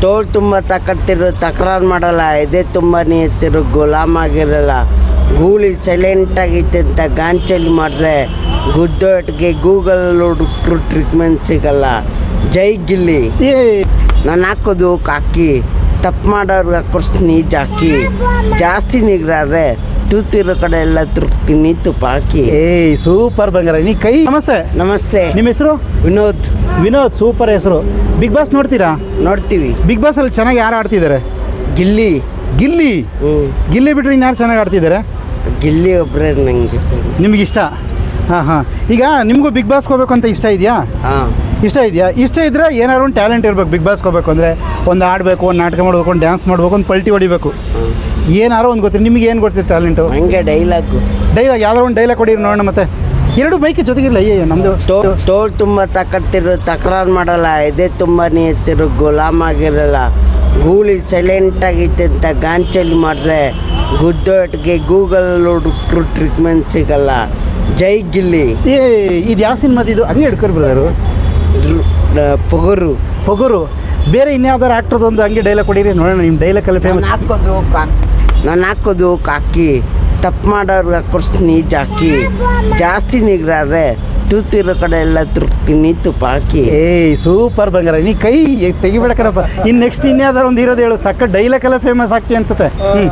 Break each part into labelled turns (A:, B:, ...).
A: ತೋಳ್ ತುಂಬ ತಕತ್ತಿರೋ ತಕರಾರು ಮಾಡಲ್ಲ ಎದೆ ತುಂಬ ಗುಲಾಮ್ ಆಗಿರಲ್ಲ. ಗೂಳಿ ಸೈಲೆಂಟ್ ಆಗೈತೆ ಅಂತ ಗಾಂಚಲಿ ಮಾಡಿದ್ರೆ ಗುದ್ದೋಟ್ಗೆ ಗೂಗಲ್ ಹುಡುಕ್ರು ಟ್ರೀಟ್ಮೆಂಟ್ ಸಿಗಲ್ಲ. ಜೈ ಗಿಲ್ಲಿ.
B: ಏ.
A: ನಾನು ಹಾಕೋದು ಕಾಕಿ. ತಪ್ಪು ಮಾಡೋರ್ಗೆ ಹಾಕೊಡ್ತೀನಿ ಜಾಕಿ. ಜಾಸ್ತಿ ನಿಗ್ರಾದ್ರೆ ತೂತಿರೋ ಕಡೆ ಎಲ್ಲ ತುರ್ತೀನಿ ಹಾಕಿ.
B: ಏಯ್ ಸೂಪರ್ ಬಂಗಾರ. ನೀ ಕೈ ನಮಸ್ತೆ.
A: ನಮಸ್ತೆ.
B: ನಿಮ್ಮ ಹೆಸರು?
A: ವಿನೋದ್.
B: ವಿನೋದ್ ಸೂಪರ್ ಹೆಸರು. ಬಿಗ್ ಬಾಸ್ ನೋಡ್ತೀರಾ?
A: ನೋಡ್ತೀವಿ.
B: ಬಿಗ್ ಬಾಸ್ ಅಲ್ಲಿ ಚೆನ್ನಾಗಿ ಯಾರು ಆಡ್ತಿದ್ದಾರೆ?
A: ಗಿಲ್ಲಿ.
B: ಗಿಲ್ಲಿ? ಗಿಲ್ಲಿ ಬಿಟ್ಟರೆ ಇನ್ಯಾರು ಚೆನ್ನಾಗಿ ಆಡ್ತಿದ್ದಾರೆ?
A: ಗಿಲ್ಲಿ ಒಬ್ಬರೇ ನನಗೆ
B: ನಿಮ್ಗೆ ಇಷ್ಟ? ಹಾಂ ಹಾಂ. ಈಗ ನಿಮಗೂ ಬಿಗ್ ಬಾಸ್ಗೆ ಹೋಗ್ಬೇಕು ಅಂತ ಇಷ್ಟ ಇದೆಯಾ?
A: ಹಾಂ.
B: ಇಷ್ಟ ಇದೆಯಾ? ಇಷ್ಟ ಇದ್ದರೆ ಏನಾದ್ರು ಒಂದು ಟ್ಯಾಲೆಂಟ್ ಇರಬೇಕು ಬಿಗ್ ಬಾಸ್ಗೆ ಹೋಗ್ಬೇಕು ಅಂದರೆ. ಒಂದು ಆಡಬೇಕು ಒಂದು ನಾಟಕ ಮಾಡಬೇಕು ಒಂದು ಡ್ಯಾನ್ಸ್ ಮಾಡಬೇಕು ಒಂದು ಪಲ್ಟಿ ಹೊಡಿಬೇಕು. ಏನಾರು ಒಂದು ಗೊತ್ತಿಲ್ಲ. ನಿಮಗೆ ಏನು ಗೊತ್ತಿದೆ ಟ್ಯಾಲೆಂಟು
A: ಹಂಗೆ ಡೈಲಾಗು
B: ಡೈಲಾಗ್ ಯಾವ್ದಾರು ಒಂದು ಡೈಲಾಗ್ ಕೊಡಿ ನೋಡೋಣ ಮತ್ತೆ. ಎರಡು ಬೈಕ್ ಜೊತೆಗಿರಲ್ಲ ಅಯ್ಯೋ ನಮ್ಮದು
A: ತೋಳ್ ತುಂಬ ತಕತ್ತಿರು ತಕರಾರು ಮಾಡಲ್ಲ ಎದೆ ತುಂಬ ತಿರು ಗುಲಾಮ್ ಆಗಿರಲ್ಲ. ಗೂಳಿ ಸೈಲೆಂಟ್ ಆಗಿತ್ತು ಅಂತ ಗಾಂಚಲಿ ಮಾಡಿದ್ರೆ ಗುದ್ದೋಟ್ಗೆ ಗೂಗಲ್ ಹುಡುಕ್ರು ಟ್ರೀಟ್ಮೆಂಟ್ ಸಿಗಲ್ಲ. ಜೈ ಗಿಲ್ಲಿ.
B: ಏ ಇದು ಯಾವ ಸಿನಿಮಾದಿದು ಹಂಗೆ ಹಿಡ್ಕೊರ್ ಬ್ರದರು
A: ಪೊಗರು.
B: ಪೊಗರು. ಬೇರೆ ಇನ್ಯಾವ್ದಾರು ಆಕ್ಟ್ರದೊಂದು ಹಂಗೆ ಡೈಲಾಗ್ ಕೊಡಿರಿ ನೋಡೋಣ ನಿಮ್ಮ ಡೈಲಾಗ್
A: ಅಲ್ಲಿ
B: ಫೇಮಸ್
A: ಹಾಕೋದು ಕಾಕ್ ನಾನು ಹಾಕೋದು ಕಾಕಿ. ತಪ್ಪು ಮಾಡೋರ್ಗೆ ಹಾಕೊಡ್ತೀನಿ ಜಾಕಿ. ಜಾಸ್ತಿ ನಿಗ್ರಾದ್ರೆ ತೂತಿರೋ ಕಡೆ ಎಲ್ಲ ತುರ್ತೀನಿ ಹಾಕಿ
B: ಏಯ್ ಸೂಪರ್ ಬಂಗಾರ. ನೀ ಕೈ ತೆಗಿಬೇಡಕರಪ್ಪ ಇನ್ನು ನೆಕ್ಸ್ಟ್ ಇನ್ಯಾವ್ದಾರು ಒಂದು ಇರೋದು ಹೇಳು. ಸಕ್ಕ ಡೈಲಾಗೆಲ್ಲ ಫೇಮಸ್ ಆಗ್ತಿ ಅನ್ಸುತ್ತೆ. ಹ್ಞೂ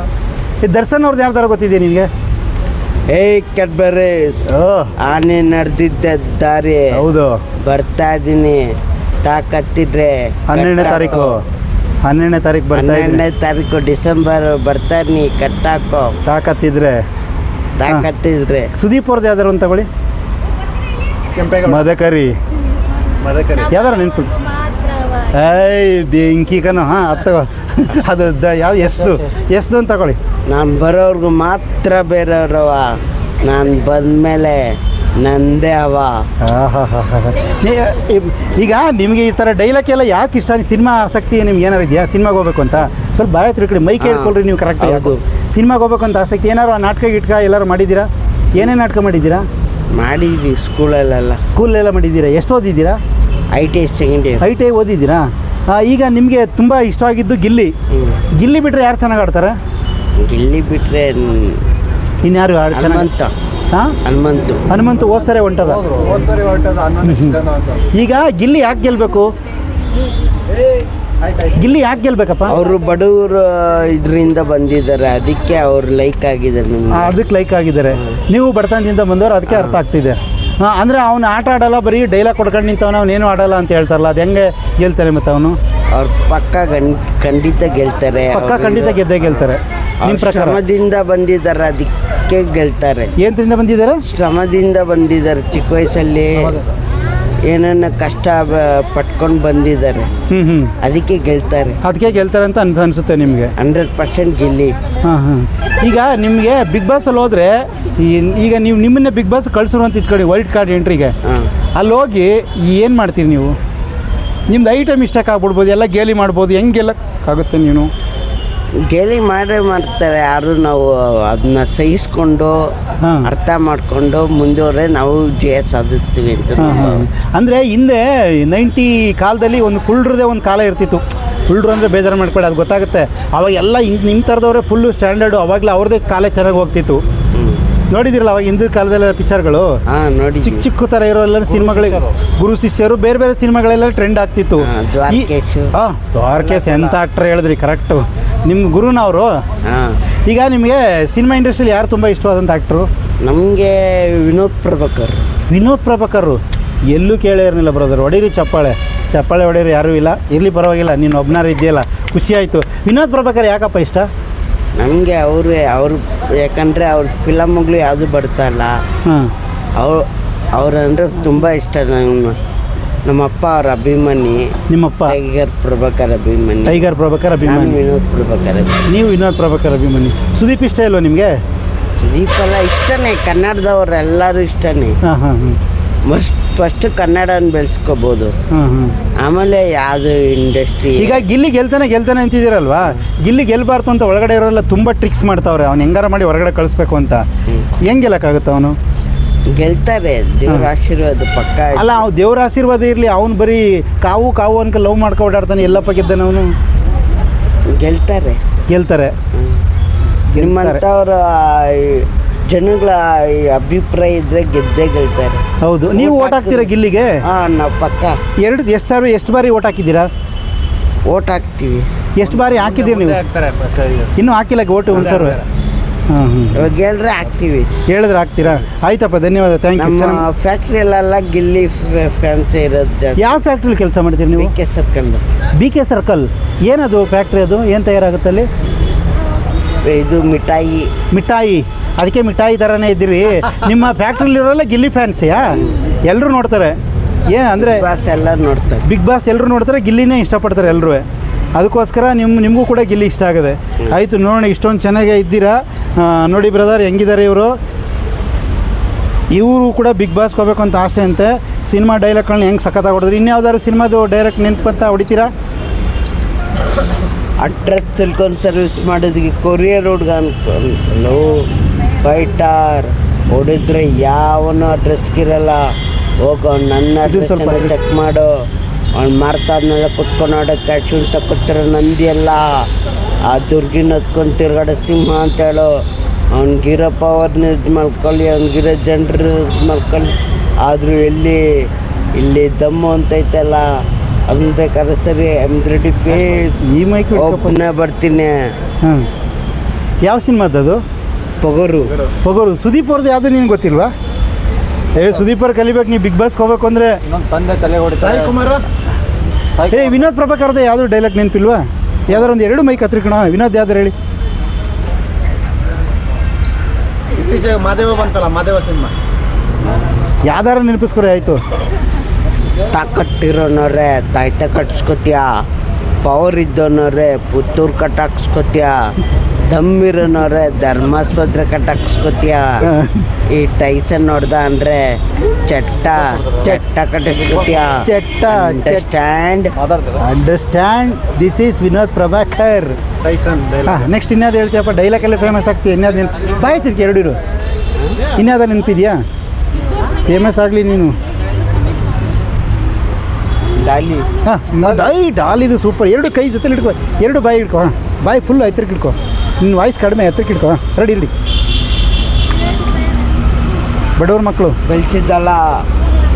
B: ಈ ದರ್ಶನ್ ಅವ್ರದ್ದು ಯಾರ್ದಾರು ಗೊತ್ತಿದೆ ನಿಮಗೆ
A: ಏಯ್ ಕೆಡ್ಬರೇ
B: ಓಹ್
A: ಆನೆ ನಡೆದಿದ್ದ ದಾರಿ.
B: ಹೌದು.
A: ಬರ್ತಾ ಇದ್ದೀನಿ ತಾಕತ್ತಿದ್ರೆ
B: ಹನ್ನೆರಡನೇ ತಾರೀಕು. ಹನ್ನೆರಡನೇ ತಾರೀಕು ಬರ್ತಾ ಇದ್ದೀನಿ
A: ಹನ್ನೆರಡನೇ ತಾರೀಕು ಡಿಸೆಂಬರ್ ಬರ್ತಾ ನೀ ಕಟ್ಟಾಕೋ.
B: ತಾಕತ್ತಿದ್ರೆ?
A: ತಾಕತ್ತಿದ್ರೆ.
B: ಸುದೀಪ್ ಅವ್ರದ್ದು ಯಾವ್ದಾರು ಒಂದು ತಗೊಳ್ಳಿ. ಮದಕರಿ. ಯಾವ್ದಾರು ನೆನ್ಪು? ಏಯ್ ಬೆಂಕಿ ಕಣ ಹಾಂ ಅದು ತಗೋ. ಅದು ಯಾವ್ದು? ಎಷ್ಟು ಎಸ್ದು ಅಂತ ತಗೊಳ್ಳಿ.
A: ನಾನು ಬರೋರ್ಗು ಮಾತ್ರ ಬೇರೆಯವ್ರವ ನಾನು ಬಂದಮೇಲೆ ನಂದೇ ಅವ
B: ಈಗ ನಿಮಗೆ ಈ ಥರ ಡೈಲಾಗ್ ಎಲ್ಲ ಯಾಕೆ ಇಷ್ಟ? ಸಿನಿಮಾ ಆಸಕ್ತಿ ನಿಮ್ಗೆ ಏನಾರು ಇದೆಯಾ? ಸಿನಿಮಾಗೆ ಹೋಗ್ಬೇಕು ಅಂತ? ಸ್ವಲ್ಪ ಬಾಯ್ ತಿರುಕಡಿ
A: ಮೈ
B: ಕೇಳ್ಕೊಳ್ರಿ ನೀವು ಕರೆಕ್ಟ್
A: ಹೌದು.
B: ಸಿನಿಮಾಗೆ ಹೋಗ್ಬೇಕು ಅಂತ ಆಸಕ್ತಿ? ಏನಾರು ಆ ನಾಟಕ ಗಿಟ್ಕ ಎಲ್ಲರೂ ಮಾಡಿದ್ದೀರಾ? ಏನೇನು ನಾಟಕ ಮಾಡಿದ್ದೀರಾ?
A: ಮಾಡಿದ್ವಿ ಸ್ಕೂಲಲ್ಲೆಲ್ಲ.
B: ಸ್ಕೂಲಲ್ಲೆಲ್ಲ ಮಾಡಿದ್ದೀರಾ? ಎಷ್ಟು ಓದಿದ್ದೀರಾ?
A: I T I second year
B: I T I ಓದಿದ್ದೀರಾ? ಈಗ ನಿಮಗೆ ತುಂಬ ಇಷ್ಟವಾಗಿದ್ದು ಗಿಲ್ಲಿ. ಗಿಲ್ಲಿ ಬಿಟ್ಟರೆ ಯಾರು ಚೆನ್ನಾಗಿ ಆಡ್ತಾರೆ?
A: ಗಿಲ್ಲಿ ಬಿಟ್ಟರೆ
B: ಇನ್ಯಾರು ಆಡ್ ಚೆನ್ನಾಗಿ
A: ಹನುಮಂತ
B: ಹಾಂ?
A: ಹನುಮಂತು.
B: ಹನುಮಂತು ಓಸರೆ ಹೊಂಟದ. ಈಗ ಗಿಲ್ಲಿ ಯಾಕೆ ಗೆಲ್ಲಬೇಕು ಗಿಲ್ಲಿ ಯಾಕೆ ಗೆಲ್ಬೇಕಪ್ಪ?
A: ಅವರು ಬಡವರು ಇದರಿಂದ ಬಂದಿದ್ದಾರೆ ಅದಕ್ಕೆ ಅವ್ರು ಲೈಕ್ ಆಗಿದ್ದಾರೆ ನಿಮ್ಗೆ.
B: ಅದಕ್ಕೆ ಲೈಕ್ ಆಗಿದ್ದಾರೆ. ನೀವು ಬಡತನದಿಂದ ಬಂದವರು ಅದಕ್ಕೆ ಅರ್ಥ ಆಗ್ತಿದೆ. ಹಾಂ ಅಂದರೆ ಅವನು ಆಟ ಆಡಲ್ಲ ಬರೀ ಡೈಲಾಗ್ ಕೊಡ್ಕೊಂಡು ನಿಂತವನು ಅವನೇನು ಆಡಲ್ಲ ಅಂತ ಹೇಳ್ತಾರಲ್ಲ ಅದು ಹೆಂಗೆ ಗೆಲ್ತಾರೆ ಮತ್ತು ಅವನು?
A: ಅವ್ರು ಪಕ್ಕ ಗಂಡ್ ಖಂಡಿತ ಗೆಲ್ತಾರೆ.
B: ಪಕ್ಕ ಖಂಡಿತ ಗೆದ್ದೇ ಗೆಲ್ತಾರೆ. ನಿಮ್ಮ ಪ್ರಕಾರ?
A: ಶ್ರಮದಿಂದ ಬಂದಿದ್ದಾರೆ ಅದಕ್ಕೆ ಗೆಲ್ತಾರೆ.
B: ಏನ್ರಿಂದ ಬಂದಿದ್ದಾರೆ?
A: ಶ್ರಮದಿಂದ ಬಂದಿದ್ದಾರೆ ಚಿಕ್ಕ ವಯಸ್ಸಲ್ಲಿ ಏನನ್ನ ಕಷ್ಟ ಪಟ್ಕೊಂಡು ಬಂದಿದ್ದಾರೆ.
B: ಹ್ಞೂ ಹ್ಞೂ
A: ಅದಕ್ಕೆ ಗೆಲ್ತಾರೆ.
B: ಅದಕ್ಕೆ ಗೆಲ್ತಾರೆ ಅಂತ ಅನ್ಸ ಅನಿಸುತ್ತೆ ನಿಮಗೆ?
A: ಹಂಡ್ರೆಡ್ ಪರ್ಸೆಂಟ್ ಗೆಲ್ಲಿ.
B: ಹಾಂ ಹಾಂ. ಈಗ ನಿಮಗೆ ಬಿಗ್ ಬಾಸಲ್ಲಿ ಹೋದರೆ ಈಗ ನೀವು ನಿಮ್ಮನ್ನೇ ಬಿಗ್ ಬಾಸ್ ಕಳ್ಸೋರು ಅಂತ ಇಟ್ಕೊಳ್ಳಿ ವೈಲ್ಡ್ ಕಾರ್ಡ್ ಎಂಟ್ರಿಗೆ
A: ಹಾಂ.
B: ಅಲ್ಲಿ ಹೋಗಿ ಏನು ಮಾಡ್ತೀರಿ ನೀವು? ನಿಮ್ದು ಐಟಮ್ ಇಷ್ಟಕ್ಕೆ ಆಗ್ಬಿಡ್ಬೋದು ಎಲ್ಲ ಗೇಲಿ ಮಾಡ್ಬೋದು ಹೆಂಗೆ ಆಗುತ್ತೆ ನೀನು?
A: ಗೇಲಿ ಮಾಡೇ ಮಾಡ್ತಾರೆ ಯಾರು ನಾವು ಅದನ್ನ ಸಹಿಸ್ಕೊಂಡು ಅರ್ಥ ಮಾಡಿಕೊಂಡು ಮುಂದುವರೆ ನಾವು ಜಯ ಸಾಧಿಸ್ತೀವಿ ಅಂತ
B: ಅಂದರೆ ಹಿಂದೆ ನೈಂಟಿ ಕಾಲದಲ್ಲಿ ಒಂದು ಕುಳ್ಳರದೇ ಒಂದು ಕಾಲ ಇರ್ತಿತ್ತು. ಕುಳ್ಳ್ರು ಅಂದರೆ ಬೇಜಾರು ಮಾಡ್ಕೊಳ್ಳಿ ಅದು ಗೊತ್ತಾಗುತ್ತೆ. ಅವಾಗ ಎಲ್ಲ ನಿಮ್ಮ ಥರದವರೇ ಫುಲ್ಲು ಸ್ಟ್ಯಾಂಡರ್ಡು ಅವಾಗಲೇ ಅವ್ರದ್ದೇ ಕಾಲೇ ಚೆನ್ನಾಗಿ ಹೋಗ್ತಿತ್ತು. ನೋಡಿದಿರಲ್ಲ ಅವಾಗ ಹಿಂದಿನ ಕಾಲದಲ್ಲ ಪಿಕ್ಚರ್ಗಳು?
A: ಹಾಂ ನೋಡಿ
B: ಚಿಕ್ಕ ಚಿಕ್ಕ ಥರ ಇರೋ ಎಲ್ಲ ಸಿನಿಮಾಗಳಿಗೆ ಗುರು ಶಿಷ್ಯರು ಬೇರೆ ಬೇರೆ ಸಿನಿಮಾಗಳೆಲ್ಲ ಟ್ರೆಂಡ್ ಆಗ್ತಿತ್ತು.
A: ಹಾ, ದ್ವಾರಕೇಶ್.
B: ಎಂತ ಆಕ್ಟರ್ ಹೇಳಿದ್ರಿ ಕರೆಕ್ಟು ನಿಮ್ಮ ಗುರುನವರು
A: ಹಾಂ.
B: ಈಗ ನಿಮಗೆ ಸಿನಿಮಾ ಇಂಡಸ್ಟ್ರಿಯಲ್ಲಿ ಯಾರು ತುಂಬ ಇಷ್ಟವಾದಂಥ ಆ್ಯಕ್ಟ್ರು
A: ನಮಗೆ ವಿನೋದ್ ಪ್ರಭಾಕರ್.
B: ವಿನೋದ್ ಪ್ರಭಾಕರ್. ಎಲ್ಲೂ ಕೇಳೇ ಇರಲಿಲ್ಲ ಬ್ರದರ್ ಹೊಡೀರಿ ಚಪ್ಪಾಳೆ. ಚಪ್ಪಾಳೆ ಹೊಡೀರಿ ಯಾರೂ ಇಲ್ಲ. ಇರಲಿ ಪರವಾಗಿಲ್ಲ ನೀನು ಒಬ್ಬನಾರು ಇದೆಯಲ್ಲ ಖುಷಿ ಆಯಿತು. ವಿನೋದ್ ಪ್ರಭಾಕರ್ ಯಾಕಪ್ಪ ಇಷ್ಟ?
A: ನಮಗೆ ಅವರು ಅವ್ರು ಯಾಕಂದರೆ ಅವ್ರ ಫಿಲಮ್ಗಳು ಯಾವುದು ಬರ್ತಾ ಇಲ್ಲ.
B: ಹಾಂ.
A: ಅವ್ರು ಅವ್ರಂದ್ರೆ ತುಂಬ ಇಷ್ಟ ನಮ್ಮ ನಮ್ಮಪ್ಪ ಅವ್ರ ಅಭಿಮಾನಿ
B: ನಿಮ್ಮಪ್ಪ.
A: ಟೈಗರ್ ಪ್ರಭಾಕರ್ ಅಭಿಮಾನಿ
B: ಟೈಗರ್ ಪ್ರಭಾಕರ್
A: ನಾನು
B: ಅಭಿಮಾನಿ.
A: ವಿನೋದ್ ಪ್ರಭಾಕರ್ ಅಭಿಮಾನಿ.
B: ನೀವು ವಿನೋದ್ ಪ್ರಭಾಕರ್ ಅಭಿಮಾನಿ. ಸುದೀಪ್ ಇಷ್ಟ ಇಲ್ವಾ ನಿಮಗೆ?
A: ಸುದೀಪ್ ಎಲ್ಲ ಇಷ್ಟನೇ ಕನ್ನಡದವ್ರು ಎಲ್ಲರೂ ಇಷ್ಟನೇ.
B: ಹಾಂ ಹಾಂ ಹಾಂ.
A: ಮಸ್ಟ್ ಫಸ್ಟ್ ಕನ್ನಡನ ಬೆಳೆಸ್ಕೋಬೋದು.
B: ಹಾಂ ಹಾಂ.
A: ಆಮೇಲೆ ಯಾವುದು ಇಂಡಸ್ಟ್ರಿ
B: ಈಗ ಗಿಲ್ಲಿ ಗೆಲ್ತಾನೆ ಗೆಲ್ತಾನೆ ಅಂತಿದ್ದೀರಲ್ವಾ? ಗಿಲ್ಲಿ ಗೆಲ್ಬಾರ್ದು ಅಂತ ಒಳಗಡೆ ಇರೋರೆಲ್ಲ ತುಂಬ ಟ್ರಿಕ್ಸ್ ಮಾಡ್ತಾವ್ರೆ. ಅವ್ನು ಹೆಂಗಾರ ಮಾಡಿ ಹೊರಗಡೆ ಕಳಿಸ್ಬೇಕು ಅಂತ. ಹೆಂಗೆ ಗೆಲ್ಲಕ್ಕಾಗುತ್ತೆ ಅವನು?
A: ಗೆಲ್ತಾರೆ ದೇವ್ರ ಆಶೀರ್ವಾದ ಪಕ್ಕ
B: ಅಲ್ಲ ಅವ್ ದೇವ್ರ ಆಶೀರ್ವಾದ ಇರಲಿ ಅವ್ನು ಬರೀ ಕಾವು ಕಾವು ಅನ್ಕ ಲವ್ ಮಾಡ್ಕೊ ಓಡಾಡ್ತಾನೆ ಎಲ್ಲಪ್ಪ ಗೆದ್ದಾನೆ ಅವನು?
A: ಗೆಲ್ತಾರೆ.
B: ಗೆಲ್ತಾರೆ.
A: ನಿಮ್ಮಂಥವ್ರ ಜನಗಳ ಈ ಅಭಿಪ್ರಾಯ ಇದ್ರೆ ಗೆದ್ದೇ ಗೆಲ್ತಾರೆ.
B: ಹೌದು. ನೀವು ಓಟ್ ಹಾಕ್ತೀರಾ ಗಿಲ್ಲಿಗೆ?
A: ಹಾಂ ನಾವು ಪಕ್ಕ.
B: ಎರಡು ಎಷ್ಟು ಸಾವಿರ ಎಷ್ಟು ಬಾರಿ ಓಟ್ ಹಾಕಿದ್ದೀರಾ?
A: ಓಟ್ ಹಾಕ್ತೀವಿ.
B: ಎಷ್ಟು ಬಾರಿ ಹಾಕಿದ್ದೀರಿ ನೀವು? ಇನ್ನೂ ಹಾಕಿಲ್ಲ ಓಟು ಒಂದು ಸಾವಿರ ಹಾಂ ಹ್ಞೂ
A: ಹೇಳಿದ್ರೆ ಹಾಕ್ತೀವಿ
B: ಹೇಳಿದ್ರೆ ಹಾಕ್ತೀರಾ ಆಯ್ತಪ್ಪ ಧನ್ಯವಾದ. ಥ್ಯಾಂಕ್ ಯು
A: ನಮ್ಮ
B: ಚೆನ್ನಾಗಿ
A: ಫ್ಯಾಕ್ಟ್ರಿಯಲ್ಲೆಲ್ಲ ಗಿಲ್ಲಿ ಫ್ಯಾನ್ಸ್ ಇರೋದು ಜಾಸ್ತಿ.
B: ಯಾವ ಫ್ಯಾಕ್ಟ್ರಿಲಿ ಕೆಲಸ ಮಾಡ್ತೀರಿ ನೀವು?
A: K circle
B: B K circle ಏನದು ಫ್ಯಾಕ್ಟ್ರಿ ಅದು? ಏನು ತಯಾರಾಗುತ್ತೆ ಅಲ್ಲಿ?
A: ಇದು ಮಿಠಾಯಿ.
B: ಮಿಠಾಯಿ. ಅದಕ್ಕೆ ಮಿಠಾಯಿ ಥರನೇ ಇದ್ದೀರಿ. ನಿಮ್ಮ ಫ್ಯಾಕ್ಟ್ರಿಲಿರೋಲ್ಲ ಗಿಲ್ಲಿ ಫ್ಯಾನ್ಸಿಯಾ ಎಲ್ಲರೂ ನೋಡ್ತಾರೆ. ಏನು ಅಂದರೆ
A: ಬಾಸ್ ಎಲ್ಲರೂ ನೋಡ್ತಾರೆ.
B: ಬಿಗ್ ಬಾಸ್ ಎಲ್ಲರೂ ನೋಡ್ತಾರೆ ಗಿಲ್ಲಿನೇ ಇಷ್ಟಪಡ್ತಾರೆ ಎಲ್ಲರೂ ಅದಕ್ಕೋಸ್ಕರ ನಿಮ್ಮ ನಿಮಗೂ ಕೂಡ ಗಿಲ್ಲಿ ಇಷ್ಟ ಆಗಿದೆ. ಆಯಿತು ನೋಡೋಣ ಇಷ್ಟೊಂದು ಚೆನ್ನಾಗೇ ಇದ್ದೀರಾ? ನೋಡಿ ಬ್ರದರ್ ಹೆಂಗಿದ್ದಾರೆ ಇವರು? ಇವರು ಕೂಡ ಬಿಗ್ ಬಾಸ್ ಹೋಗ್ಬೇಕು ಅಂತ ಆಸೆ ಅಂತೆ. ಸಿನಿಮಾ ಡೈಲಾಗ್ಗಳನ್ನ ಹೆಂಗೆ ಸಖತ್ತಾಗಿ ಹೊಡೆದ್ರು ಇನ್ಯಾವ್ದಾದ್ರು ಸಿನಿಮಾದು ಡೈರೆಕ್ಟ್ ನೆನಪಂತ ಹೊಡಿತೀರಾ?
A: ಅಡ್ರೆಸ್ ತಿಳ್ಕೊಂಡು ಸರ್ವಿಸ್ ಮಾಡೋದಕ್ಕೆ ಕೊರಿಯರ್ ಹುಡುಗ ಅನ್ಕೊಂಡು ಫೈಟರ್ ಹೊಡಿದ್ರೆ ಯಾವನು ಅಡ್ರೆಸ್ಗಿರಲ್ಲ ಹೋಗೋ ನನ್ನ ಅಡ್ರೆಸ್
B: ಸ್ವಲ್ಪ
A: ಚೆಕ್ ಮಾಡು. ಅವ್ನು ಮಾಡ್ತಾದ್ನೆಲ್ಲ ಕುತ್ಕೊಂಡು ನೋಡೋ ಕ್ಯಾಶ್ ತಕ್ಕೊತಿರೋ ನಂದಿ ಅಲ್ಲ ಆ ದುರ್ಗಿನ ಹತ್ಕೊಂಡು ತಿರ್ಗಾಡೋ ಸಿಂಹ ಅಂತ ಹೇಳು ಅವ್ನಿಗಿರೋ ಪವರ್ನ ಇದು ಮಾಡ್ಕೊಳ್ಳಿ ಅವ್ನಿಗಿರೋ ಜನರು ಇದು ಮಾಡ್ಕೊಳ್ಳಿ. ಆದರೂ ಎಲ್ಲಿ ಇಲ್ಲಿ ದಮ್ಮು ಅಂತೈತಲ್ಲ ಅದನ್ನ ಬೇಕಾದ್ರೆ ಸರಿ ಎಂ ಪೇ
B: ಈ ಮೈಕ್
A: ಒಬ್ಬನೇ ಬರ್ತೀನಿ.
B: ಹ್ಞೂ ಯಾವ ಸಿನಿಮಾದದು ಅದು
A: ಪೊಗರು.
B: ಪೊಗರು. ಸುದೀಪ್ ಅವ್ರದ್ದು ಯಾವುದು ನಿನ್ಗೆ ಗೊತ್ತಿಲ್ವಾ? ಏ ಸುದೀಪ್ ಅವ್ರು ಕಲಿಬೇಕು ನೀವು ಬಿಗ್ ಬಾಸ್ಗೆ ಹೋಗ್ಬೇಕು ಅಂದರೆ
C: ತಂದೆ ತಲೆ
D: ಸಾಯಿ ಕುಮಾರ
B: ಏ ವಿನೋದ್ ಪ್ರಭಾಕರ್ದು ಯಾವುದು ಡೈಲಾಗ್ ನೆನಪಿಲ್ವಾ? ಯಾವ್ದಾರು ಒಂದು ಎರಡು ಮೈಕ್ ಹತ್ರ ಕಣ. ವಿನೋದ್ ಯಾವ್ದಾರು ಹೇಳಿ.
D: ಇತ್ತೀಚೆಗೆ ಮಾದೇವ ಬಂತಲ್ಲ ಮಾದೇವ ಸಿನಿಮಾ.
B: ಯಾವ್ದಾರು ನೆನಪಿಸ್ಕೊರಿ ಆಯಿತು.
A: ತಾಕತ್ತಿರೋನವ್ರೆ ತಾಯ್ತ ಕಟ್ಸ್ಕೊತ್ಯಾ ಪವರ್ ಇದ್ದೋನವ್ರೆ ಪುತ್ತೂರು ಕಟ್ಟಾಕ್ಸ್ಕೊತ್ಯಾ ದಮ್ಮಿರೋನವ್ರೆ ಧರ್ಮಾಸ್ಪತ್ರೆ ಕಟ್ಟಾಕ್ಸ್ಕೊತ್ಯಾ ಈ ಟೈಸನ್ ನೋಡ್ದ ಅಂದ್ರೆ ಚಟ್ಟ ಚಟ್ಟ ಕಟ್ಟಿಸ್ಕೊತ್ಯಾ
B: ಚಟ್ಟ
C: understand
B: understand this is Vinod Prabhakar next ಇನ್ಯಾವ್ದು ಹೇಳ್ತೀಯಪ್ಪ ಡೈಲಾಗ್ ಎಲ್ಲ ಫೇಮಸ್ ಆಗ್ತಿ ಇನ್ಯಾವ್ದು ನೀನು ಬಾಯ್ ತಿರ್ಗಿ ಎರಡು ಇರು. ಇನ್ಯಾವ್ದು ನೆನಪಿದ್ಯಾ? ಫೇಮಸ್ ಆಗಲಿ ನೀನು.
A: ಡಾಲಿ.
B: ಹಾಂ ಡೈ ಡಾಲಿ ಇದು ಸೂಪರ್ ಎರಡು ಕೈ ಜೊತೆಲಿ ಇಟ್ಕೋ ಎರಡು ಬಾಯಿ ಇಟ್ಕೋ ಹಾಂ. ಬಾಯಿ ಫುಲ್ ಹತ್ರಕ್ಕೆ ಇಟ್ಕೋ ನಿನ್ನ ವಾಯ್ಸ್ ಕಡಿಮೆ ಹತ್ರಕ್ಕೆ ಇಟ್ಕೋ ರೆಡಿ ರೆಡಿ ಬಡವ್ರ ಮಕ್ಕಳು
A: ಬೆಳೆಸಿದ್ದಲ್ಲ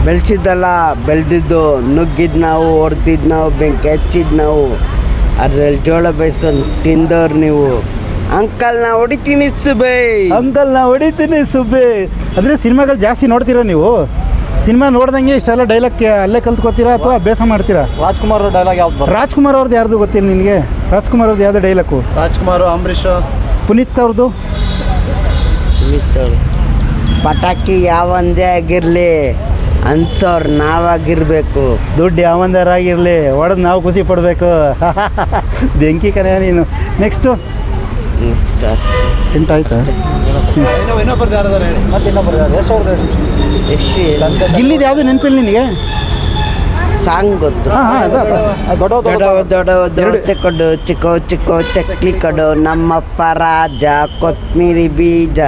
A: ಬೆಳೆಸಿದ್ದಲ್ಲ ಬೆಳೆದಿದ್ದು ನುಗ್ಗಿದ್ ನಾವು ಹೊಡೆದಿದ್ದು ನಾವು ಬೆಂಕಿ ಹಚ್ಚಿದ್ದು ನಾವು. ಅದ್ರಲ್ಲಿ ಜೋಳ ಬೇಯಿಸ್ಕೊಂಡು ತಿಂದವ್ರು ನೀವು. ಅಂಕಲ್ ನಾ ಹೊಡಿತೀನಿ ಸುಬೈ
B: ಅಂಕಲ್ ನಾ ಹೊಡಿತೀನಿ ಸುಬ್ಬಿ. ಅಂದರೆ ಸಿನಿಮಾಗಳು ಜಾಸ್ತಿ ನೋಡ್ತೀರಾ ನೀವು? ಸಿನಿಮಾ ನೋಡ್ದಂಗೆ ಇಷ್ಟೆಲ್ಲ ಡೈಲಾಗ್ ಅಲ್ಲೇ ಕಲ್ತ್ಕೋತೀರಾ ಅಥವಾ ಅಭ್ಯಾಸ ಮಾಡ್ತೀರಾ?
C: ರಾಜ್ಕುಮಾರ್ ಡೈಲಾಗ್ ಯಾವ್ದು
B: ರಾಜ್ಕುಮಾರ್ ಅವ್ರದ್ದು ಯಾರ್ದು ಗೊತ್ತಿಲ್ಲ ನಿನಗೆ? ರಾಜ್ಕುಮಾರ್ ಅವ್ರದ್ದು ಯಾವ್ದು ಡೈಲಾಗು
D: ರಾಜ್ಕುಮಾರ್ ಅಂಬರೀಷ್.
B: ಪುನೀತ್ ಅವ್ರದ್ದು
A: ಉಳಿತವ್ರು. ಪಟಾಕಿ ಯಾವಂದೇ ಆಗಿರಲಿ ಅಂಥವ್ರು ನಾವಾಗಿರ್ಬೇಕು.
B: ದುಡ್ಡು ಯಾವಂದಾರಾಗಿರಲಿ ಹೊಡೆದು ನಾವು ಖುಷಿ ಪಡಬೇಕು. ಬೆಂಕಿ ಕನೆ ನೀನು. ನೆಕ್ಸ್ಟು ಎಂಟು ಆಯ್ತಾ.
A: ಎಷ್ಟು
B: ಗಿಲ್ಲಿದು ಯಾವುದು ನೆನಪಿಲ್ಲ ನಿನಗೆ?
A: ಸಾಂಗ್ ಗೊತ್ತು.
C: ದೊಡ್ಡ ದೊಡ್ಡ
A: ಕೊಡು ಚಿಕ್ಕ ಚಿಕ್ಕ ಚಕ್ಲಿ ಕೊಡು ನಮ್ಮಪ್ಪ ರಾಜ ಕೊತ್ಮೀರಿ ಬೀಜ.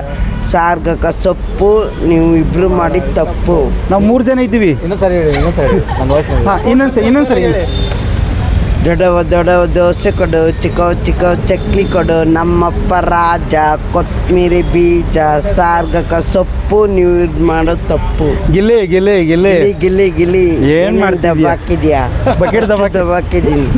A: ಸಾರ್ಗಕ ಸೊಪ್ಪು ನೀವು ಇಬ್ರು ಮಾಡಿದ ತಪ್ಪು.
B: ನಾವು ಮೂರು ಜನ ಇದ್ದೀವಿ.
C: ಇನ್ನೊಂದ್ಸರಿ ದೊಡವ ಹೇಳಿ
B: ಹಾಂ
A: ದೊಡ್ಡವ ದೋಸೆ ಕೊಡು ಚಿಕ್ಕ ಚಿಕ್ಕ ಚಕ್ಲಿ ಕೊಡು. ನಮ್ಮಪ್ಪ ರಾಜ ಕೊತ್ಮೀರಿ ಬೀಜ ಸಾರ್ಗಕ ಸೊಪ್ಪು ನೀವು ಇದು ಮಾಡೋ ತಪ್ಪು.
B: ಗಿಲ್ಲಿ ಗಿಲ್ಲಿ ಗಿಲ್ಲಿ.
A: ಗಿಲಿ ಗಿಲಿ ಗಿಲಿ
B: ಏನ್
A: ಮಾಡ್ತೇವೆ
B: ಬಕೆಟ್
A: ಹಾಕಿದ್ದೀನಿ